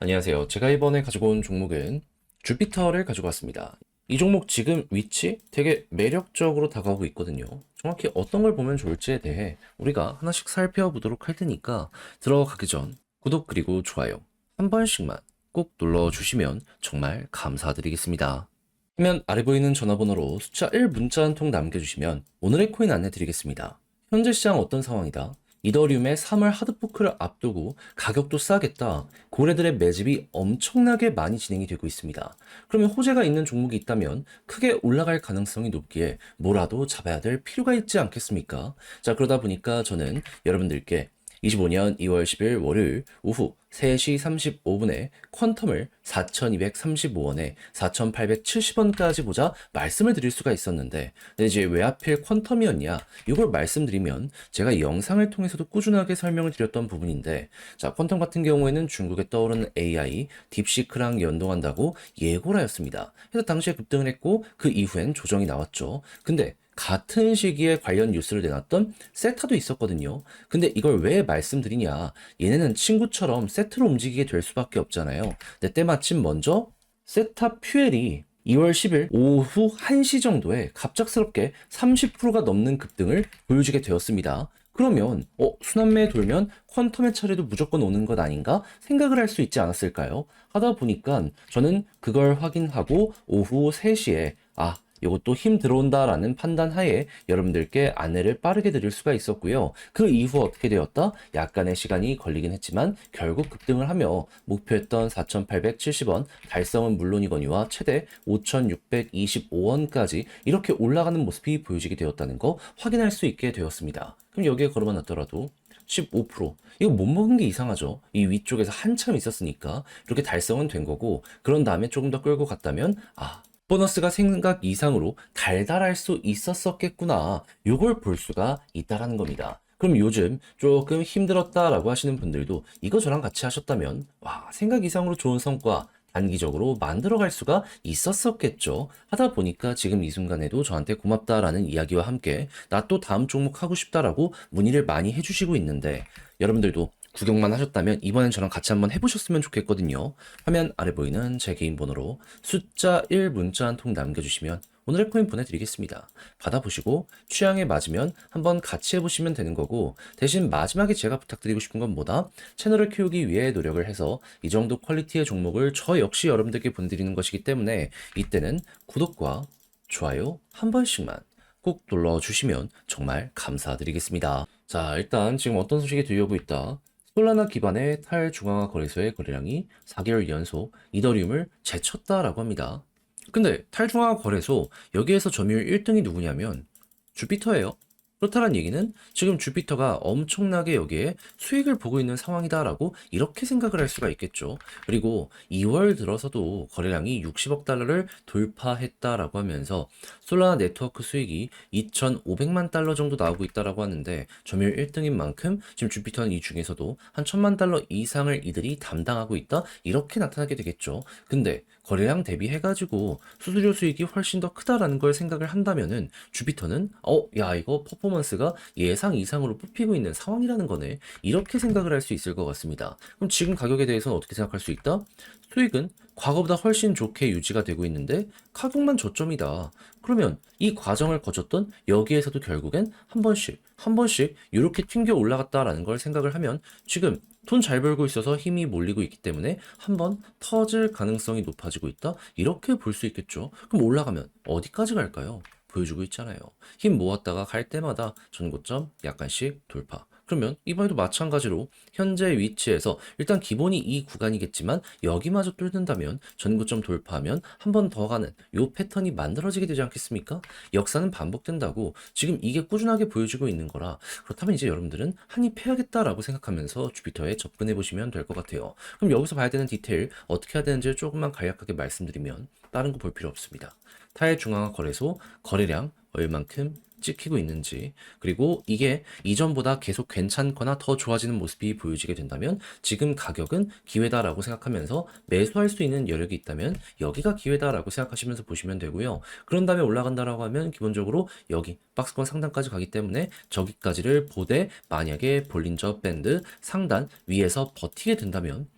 안녕하세요. 제가 이번에 가지고 온 종목은 주피터를 가지고 왔습니다. 이 종목 지금 위치 되게 매력적으로 다가오고 있거든요. 정확히 어떤 걸 보면 좋을지에 대해 우리가 하나씩 살펴보도록 할 테니까 들어가기 전 구독 그리고 좋아요 한 번씩만 꼭 눌러주시면 정말 감사드리겠습니다. 화면 아래 보이는 전화번호로 숫자 1 문자 한 통 남겨주시면 오늘의 코인 안내 드리겠습니다. 현재 시장 어떤 상황이다? 이더리움의 3월 하드포크를 앞두고 가격도 싸겠다. 고래들의 매집이 엄청나게 많이 진행이 되고 있습니다. 그러면 호재가 있는 종목이 있다면 크게 올라갈 가능성이 높기에 뭐라도 잡아야 될 필요가 있지 않겠습니까? 자, 그러다 보니까 저는 여러분들께 25년 2월 10일 월요일 오후 3시 35분에 퀀텀을 4,235원에 4,870원까지 보자 말씀을 드릴 수가 있었는데 근데 이제 왜 하필 퀀텀이었냐 이걸 말씀드리면 제가 이 영상을 통해서도 꾸준하게 설명을 드렸던 부분인데 자 퀀텀 같은 경우에는 중국에 떠오르는 AI 딥시크랑 연동한다고 예고를 하였습니다. 그래서 당시에 급등을 했고 그 이후엔 조정이 나왔죠. 근데 같은 시기에 관련 뉴스를 내놨던 세타도 있었거든요. 근데 이걸 왜 말씀드리냐? 얘네는 친구처럼 세트로 움직이게 될 수밖에 없잖아요. 근데 때마침 먼저 세타 퓨엘이 2월 10일 오후 1시 정도에 갑작스럽게 30%가 넘는 급등을 보여주게 되었습니다. 그러면 어 순환매 돌면 퀀텀의 차례도 무조건 오는 것 아닌가 생각을 할 수 있지 않았을까요? 하다 보니까 저는 그걸 확인하고 오후 3시에 아 이것도 힘 들어온다라는 판단 하에 여러분들께 안내를 빠르게 드릴 수가 있었고요. 그 이후 어떻게 되었다? 약간의 시간이 걸리긴 했지만 결국 급등을 하며 목표했던 4,870원 달성은 물론이거니와 최대 5,625원까지 이렇게 올라가는 모습이 보여지게 되었다는 거 확인할 수 있게 되었습니다. 그럼 여기에 걸어만 놨더라도 15% 이거 못 먹은 게 이상하죠. 이 위쪽에서 한참 있었으니까 이렇게 달성은 된 거고 그런 다음에 조금 더 끌고 갔다면 아 보너스가 생각 이상으로 달달할 수 있었었겠구나. 요걸 볼 수가 있다라는 겁니다. 그럼 요즘 조금 힘들었다라고 하시는 분들도 이거 저랑 같이 하셨다면 와 생각 이상으로 좋은 성과 단기적으로 만들어갈 수가 있었었겠죠. 하다 보니까 지금 이 순간에도 저한테 고맙다라는 이야기와 함께 나 또 다음 종목 하고 싶다라고 문의를 많이 해주시고 있는데 여러분들도 구경만 하셨다면 이번엔 저랑 같이 한번 해보셨으면 좋겠거든요. 화면 아래 보이는 제 개인 번호로 숫자 1 문자 한 통 남겨주시면 오늘의 코인 보내드리겠습니다. 받아보시고 취향에 맞으면 한번 같이 해보시면 되는 거고 대신 마지막에 제가 부탁드리고 싶은 건 뭐다? 채널을 키우기 위해 노력을 해서 이 정도 퀄리티의 종목을 저 역시 여러분들께 보내드리는 것이기 때문에 이때는 구독과 좋아요 한 번씩만 꼭 눌러주시면 정말 감사드리겠습니다. 자, 일단 지금 어떤 소식이 들려오고 있다. 솔라나 기반의 탈중앙화 거래소의 거래량이 4개월 연속 이더리움을 제쳤다라고 합니다. 근데 탈중앙화 거래소 여기에서 점유율 1등이 누구냐면 주피터예요. 그렇다는 얘기는 지금 주피터가 엄청나게 여기에 수익을 보고 있는 상황이다라고 이렇게 생각을 할 수가 있겠죠. 그리고 2월 들어서도 거래량이 60억 달러를 돌파했다라고 하면서 솔라나 네트워크 수익이 2,500만 달러 정도 나오고 있다라고 하는데 점유율 1등인 만큼 지금 주피터는 이 중에서도 한 1,000만 달러 이상을 이들이 담당하고 있다 이렇게 나타나게 되겠죠. 근데 거래량 대비해가지고 수수료 수익이 훨씬 더 크다라는 걸 생각을 한다면은 주피터는 어, 야, 이거 퍼포먼스가 예상 이상으로 뽑히고 있는 상황이라는 거네. 이렇게 생각을 할 수 있을 것 같습니다. 그럼 지금 가격에 대해서는 어떻게 생각할 수 있다? 수익은 과거보다 훨씬 좋게 유지가 되고 있는데 가격만 저점이다. 그러면 이 과정을 거쳤던 여기에서도 결국엔 한 번씩 한 번씩 이렇게 튕겨 올라갔다라는 걸 생각을 하면 지금 돈 잘 벌고 있어서 힘이 몰리고 있기 때문에 한번 터질 가능성이 높아지고 있다. 이렇게 볼 수 있겠죠. 그럼 올라가면 어디까지 갈까요? 보여주고 있잖아요. 힘 모았다가 갈 때마다 전고점 약간씩 돌파. 그러면 이번에도 마찬가지로 현재 위치에서 일단 기본이 이 구간이겠지만 여기마저 뚫는다면 전고점 돌파하면 한 번 더 가는 요 패턴이 만들어지게 되지 않겠습니까? 역사는 반복된다고 지금 이게 꾸준하게 보여주고 있는 거라 그렇다면 이제 여러분들은 한입 해야겠다라고 생각하면서 주피터에 접근해 보시면 될 것 같아요. 그럼 여기서 봐야 되는 디테일 어떻게 해야 되는지 조금만 간략하게 말씀드리면 다른 거 볼 필요 없습니다. 타일 중앙화 거래소 거래량 얼만큼 찍히고 있는지 그리고 이게 이전보다 계속 괜찮거나 더 좋아지는 모습이 보여지게 된다면 지금 가격은 기회다라고 생각하면서 매수할 수 있는 여력이 있다면 여기가 기회다라고 생각하시면서 보시면 되고요. 그런 다음에 올라간다라고 하면 기본적으로 여기 박스권 상단까지 가기 때문에 저기까지를 보되 만약에 볼린저 밴드 상단 위에서 버티게 된다면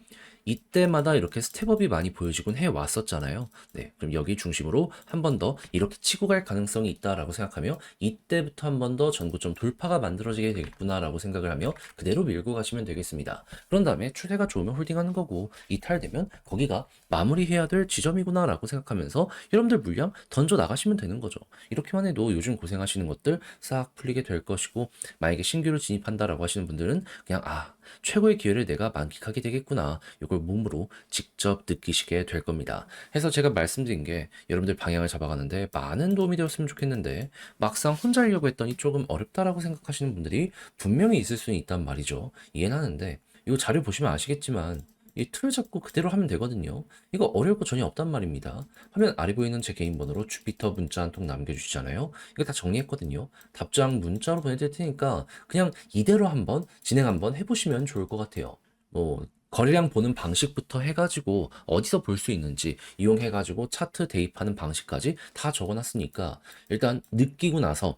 이때마다 이렇게 스텝업이 많이 보여지곤 해 왔었잖아요. 네, 그럼 여기 중심으로 한 번 더 이렇게 치고 갈 가능성이 있다라고 생각하며 이때부터 한 번 더 전고점 돌파가 만들어지게 되겠구나라고 생각을 하며 그대로 밀고 가시면 되겠습니다. 그런 다음에 추세가 좋으면 홀딩하는 거고 이탈되면 거기가 마무리해야 될 지점이구나라고 생각하면서 여러분들 물량 던져 나가시면 되는 거죠. 이렇게만 해도 요즘 고생하시는 것들 싹 풀리게 될 것이고 만약에 신규로 진입한다라고 하시는 분들은 그냥 아 최고의 기회를 내가 만끽하게 되겠구나. 이걸 몸으로 직접 느끼시게 될 겁니다. 해서 제가 말씀드린 게 여러분들 방향을 잡아가는데 많은 도움이 되었으면 좋겠는데 막상 혼자 하려고 했더니 조금 어렵다라고 생각하시는 분들이 분명히 있을 수는 있단 말이죠. 이해는 하는데 이 자료 보시면 아시겠지만 이 틀 잡고 그대로 하면 되거든요. 이거 어려울 거 전혀 없단 말입니다. 화면 아래 보이는 제 개인 번호로 주피터 문자 한 통 남겨주시잖아요. 이거 다 정리했거든요. 답장 문자로 보내드릴 테니까 그냥 이대로 한번 진행 한번 해보시면 좋을 것 같아요. 뭐 거래량 보는 방식부터 해가지고 어디서 볼 수 있는지 이용해가지고 차트 대입하는 방식까지 다 적어놨으니까 일단 느끼고 나서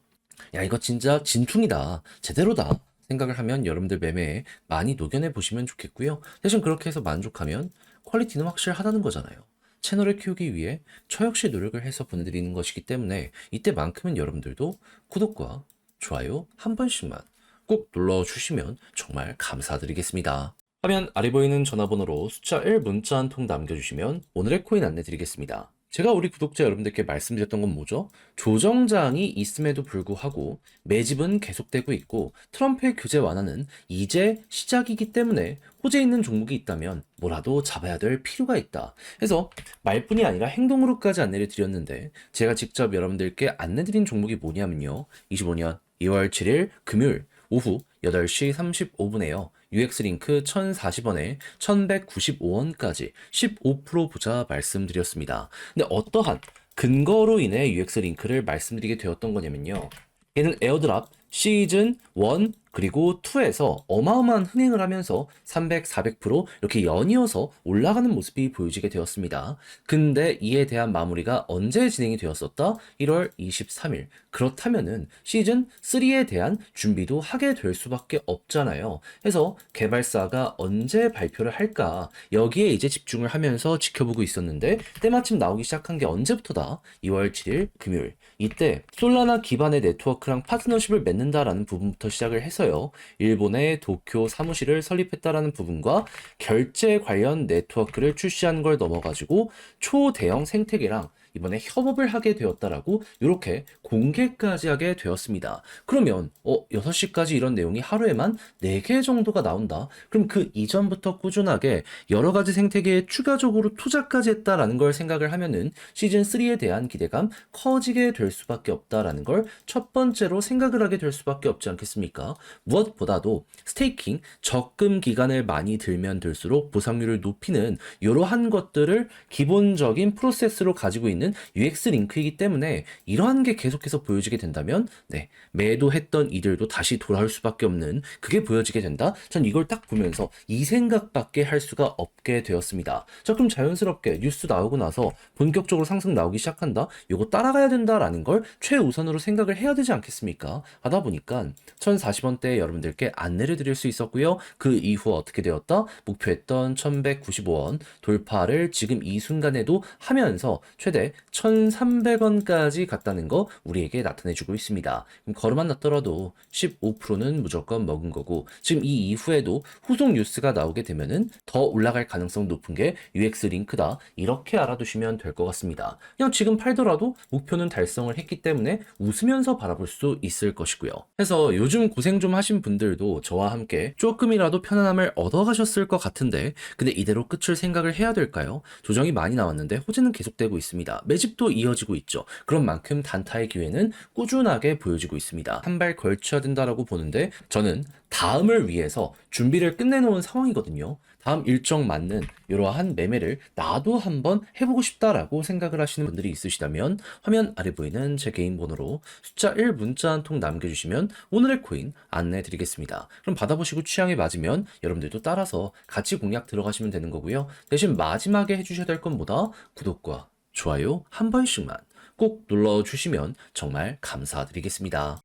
야 이거 진짜 진퉁이다 제대로다 생각을 하면 여러분들 매매에 많이 녹여내 보시면 좋겠고요. 대신 그렇게 해서 만족하면 퀄리티는 확실하다는 거잖아요. 채널을 키우기 위해 저 역시 노력을 해서 보내드리는 것이기 때문에 이때만큼은 여러분들도 구독과 좋아요 한 번씩만 꼭 눌러주시면 정말 감사드리겠습니다. 화면 아래 보이는 전화번호로 숫자 1 문자 한 통 남겨주시면 오늘의 코인 안내 드리겠습니다. 제가 우리 구독자 여러분들께 말씀드렸던 건 뭐죠? 조정장이 있음에도 불구하고 매집은 계속되고 있고 트럼프의 규제 완화는 이제 시작이기 때문에 호재 있는 종목이 있다면 뭐라도 잡아야 될 필요가 있다. 해서 말뿐이 아니라 행동으로까지 안내를 드렸는데 제가 직접 여러분들께 안내드린 종목이 뭐냐면요. 25년 2월 7일 금요일 오후 8시 35분에요. UX링크 1040원에 1195원까지 15% 보자 말씀드렸습니다. 근데 어떠한 근거로 인해 UX링크를 말씀드리게 되었던 거냐면요. 얘는 에어드랍 시즌 1 그리고 2에서 어마어마한 흥행을 하면서 300, 400% 이렇게 연이어서 올라가는 모습이 보여지게 되었습니다. 근데 이에 대한 마무리가 언제 진행이 되었었다? 1월 23일. 그렇다면은 시즌 3에 대한 준비도 하게 될 수밖에 없잖아요. 해서 개발사가 언제 발표를 할까? 여기에 이제 집중을 하면서 지켜보고 있었는데 때마침 나오기 시작한 게 언제부터다? 2월 7일 금요일. 이때 솔라나 기반의 네트워크랑 파트너십을 맺는다라는 부분부터 시작을 해서 요. 일본의 도쿄 사무실을 설립했다라는 부분과 결제 관련 네트워크를 출시한 걸 넘어가지고 초대형 생태계랑 이번에 협업을 하게 되었다라고 이렇게 공개까지 하게 되었습니다. 그러면 어 6시까지 이런 내용이 하루에만 4개 정도가 나온다. 그럼 그 이전부터 꾸준하게 여러 가지 생태계에 추가적으로 투자까지 했다라는 걸 생각을 하면은 시즌 3에 대한 기대감 커지게 될 수밖에 없다라는 걸 첫 번째로 생각을 하게 될 수밖에 없지 않겠습니까? 무엇보다도 스테이킹 적금 기간을 많이 들면 들수록 보상률을 높이는 이러한 것들을 기본적인 프로세스로 가지고 있는 UX 링크이기 때문에 이러한 게 계속 해서 보여지게 된다면 네 매도했던 이들도 다시 돌아올 수밖에 없는 그게 보여지게 된다. 전 이걸 딱 보면서 이 생각밖에 할 수가 없게 되었습니다. 자 그럼 자연스럽게 뉴스 나오고 나서 본격적으로 상승 나오기 시작한다. 이거 따라가야 된다라는 걸 최우선으로 생각을 해야 되지 않겠습니까? 하다 보니까 1040원대 여러분들께 안내를 드릴 수 있었고요. 그 이후 어떻게 되었다? 목표했던 1195원 돌파를 지금 이 순간에도 하면서 최대 1300원까지 갔다는 거 우리에게 나타내주고 있습니다. 걸음만 났더라도 15%는 무조건 먹은 거고 지금 이 이후에도 후속 뉴스가 나오게 되면은 더 올라갈 가능성 높은 게 UX 링크다. 이렇게 알아두시면 될 것 같습니다. 그냥 지금 팔더라도 목표는 달성을 했기 때문에 웃으면서 바라볼 수 있을 것이고요. 해서 요즘 고생 좀 하신 분들도 저와 함께 조금이라도 편안함을 얻어가셨을 것 같은데 근데 이대로 끝을 생각을 해야 될까요? 조정이 많이 나왔는데 호재는 계속되고 있습니다. 매집도 이어지고 있죠. 그런 만큼 단타의 기회는 꾸준하게 보여지고 있습니다. 한 발 걸쳐야 된다라고 보는데 저는 다음을 위해서 준비를 끝내놓은 상황이거든요. 다음 일정 맞는 이러한 매매를 나도 한번 해보고 싶다라고 생각을 하시는 분들이 있으시다면 화면 아래 보이는 제 개인 번호로 숫자 1 문자 한 통 남겨주시면 오늘의 코인 안내 드리겠습니다. 그럼 받아보시고 취향에 맞으면 여러분들도 따라서 같이 공략 들어가시면 되는 거고요. 대신 마지막에 해주셔야 될 건 뭐다? 구독과 좋아요 한 번씩만 꼭 눌러주시면 정말 감사드리겠습니다.